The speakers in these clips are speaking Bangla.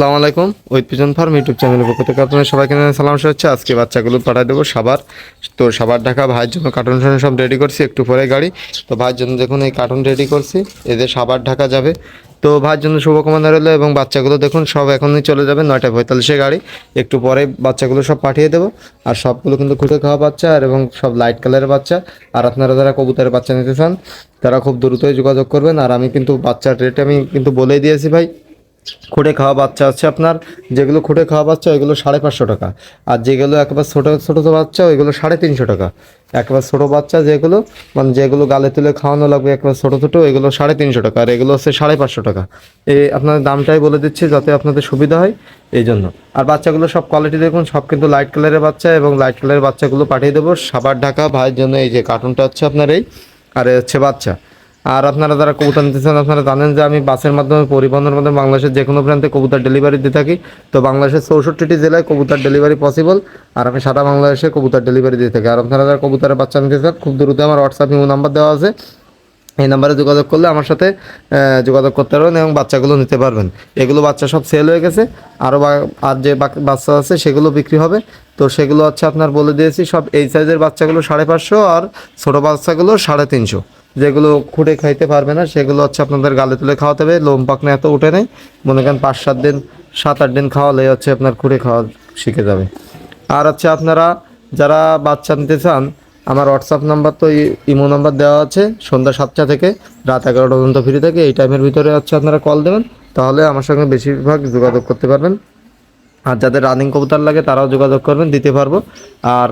আসসালামু আলাইকুম, ওই পিজন ফার্ম ইউটিউব চ্যানেলের পক্ষ থেকে আপনাদের সবাইকে সালাম হচ্ছে আজকে বাচ্চাগুলো পাঠিয়ে দেবো সাবার। তো সাবার ঢাকা, ভাইয়ের জন্য কার্টুন সব রেডি করছি, একটু পরে গাড়ি। তো ভাইয়ের জন্য দেখুন এই কার্টুন রেডি করছি এদের সাবার ঢাকা যাবে। তো ভাইয়ের জন্য শুভকামনা রইল এবং বাচ্চাগুলো দেখুন সব এখনই চলে যাবে, নয়টা পঁয়তাল্লিশে গাড়ি। একটু পরে বাচ্চাগুলো সব পাঠিয়ে দেবো। আর সবগুলো কিন্তু খুঁটে খাওয়া বাচ্চা আর এবং সব লাইট কালারের বাচ্চা। আর আপনারা যারা কবুতরের বাচ্চা নিতে চান, তারা খুব দ্রুতই যোগাযোগ করবেন। আর আমি কিন্তু বাচ্চার রেট আমি কিন্তু বলেই দিয়েছি ভাই। খুঁটে খাওয়া বাচ্চা আছে আপনার, যেগুলো খুঁটে খাওয়া বাচ্চা, ওইগুলো সাড়ে পাঁচশো টাকা। আর যেগুলো একবার ছোটো ছোটো বাচ্চা, ওইগুলো সাড়ে তিনশো টাকা। একবার ছোটো বাচ্চা যেগুলো মানে যেগুলো গালে তুলে খাওয়ানো লাগবে একবার ছোটো ছোটো এগুলো সাড়ে তিনশো টাকা, আর এগুলো হচ্ছে সাড়ে পাঁচশো টাকা। এই আপনাদের দামটাই বলে দিচ্ছি যাতে আপনাদের সুবিধা হয় এই জন্য। আর বাচ্চাগুলো সব কোয়ালিটি দেখুন, সব কিন্তু লাইট কালারের বাচ্চা এবং লাইট কালারের বাচ্চাগুলো পাঠিয়ে দেবো। সাবার ঢাকা ভাইয়ের জন্য এই যে কার্টুনটা হচ্ছে আপনার এই, আর হচ্ছে বাচ্চা। আর আপনারা যারা কবুতর নিতে চান, আপনারা জানেন যে আমি বাসের মাধ্যমে, পরিবহনের মাধ্যমে বাংলাদেশের যে কোনো প্রান্তে কবুতর ডেলিভারি দিয়ে থাকি। তো বাংলাদেশের চৌষট্টিটি জেলায় কবুতর ডেলিভারি পসিবল আর আমি সারা বাংলাদেশে কবুতর ডেলিভারি দিয়ে থাকি। আর আপনারা যারা কবুতরের বাচ্চা নিতে চান, খুব দ্রুত আমার হোয়াটসঅ্যাপ ইমো নাম্বার দেওয়া আছে। এই নাম্বারে যোগাযোগ করলে আমার সাথে যোগাযোগ করতে পারবেন এবং বাচ্চাগুলো নিতে পারবেন। এগুলো বাচ্চা সব সেল হয়ে গেছে। আরও আর যে বাচ্চা আছে সেগুলো বিক্রি হবে। তো সেগুলো হচ্ছে আপনার বলে দিয়েছি, সব এই সাইজের বাচ্চাগুলো সাড়ে পাঁচশো আর ছোটো বাচ্চাগুলো সাড়ে তিনশো। যেগুলো খুঁটে খাইতে পারবে না, সেগুলো হচ্ছে আপনাদের গালে তুলে খাওয়াতে হবে। লোম পাকনা এত উঠে নেই। মনে করেন পাঁচ সাত দিন, সাত আট দিন খাওয়ালে হচ্ছে আপনার খুঁড়ে খাওয়া শিখে যাবে। আর হচ্ছে আপনারা যারা বাচ্চা নিতে চান, আমার হোয়াটসঅ্যাপ নাম্বার তো ইমো নাম্বার দেওয়া আছে, সন্ধ্যা সাতটা থেকে রাত এগারোটা পর্যন্ত ফ্রি থাকে, এই টাইমের ভিতরে হচ্ছে আপনারা কল দেবেন, তাহলে আমার সঙ্গে বেশিরভাগ যোগাযোগ করতে পারবেন। আর যাদের রানিং কবুতর লাগে, তারাও যোগাযোগ করবেন, দিতে পারব। আর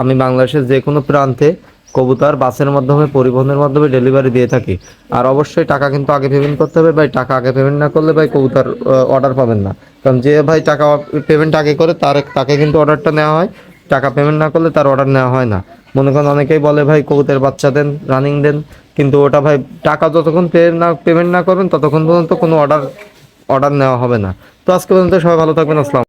আমি বাংলাদেশের যে কোনো প্রান্তে কবুতর বাসের মাধ্যমে, পরিবহনের মাধ্যমে ডেলিভারি দিয়ে থাকি। আর অবশ্যই টাকা কিন্তু আগে পেমেন্ট করতে হবে। ভাই, টাকা আগে পেমেন্ট না করলে ভাই কবুতর অর্ডার পাবেন না। কারণ যে ভাই টাকা পেমেন্ট আগে করে, তার তাকে কিন্তু অর্ডারটা নেওয়া হয়। টাকা পেমেন্ট না করলে তার অর্ডার নেওয়া হয় না। মনে করেন অনেকেই বলে, ভাই কবুতর বাচ্চা দেন রানিং দেন। কিন্তু ওটা ভাই টাকা যতক্ষণ পে না পেমেন্ট না করবেন, ততক্ষণ পর্যন্ত কোনো অর্ডার অর্ডার নেওয়া হবে না। তো আজকে পর্যন্ত সবাই ভালো থাকবেন। আসসালাম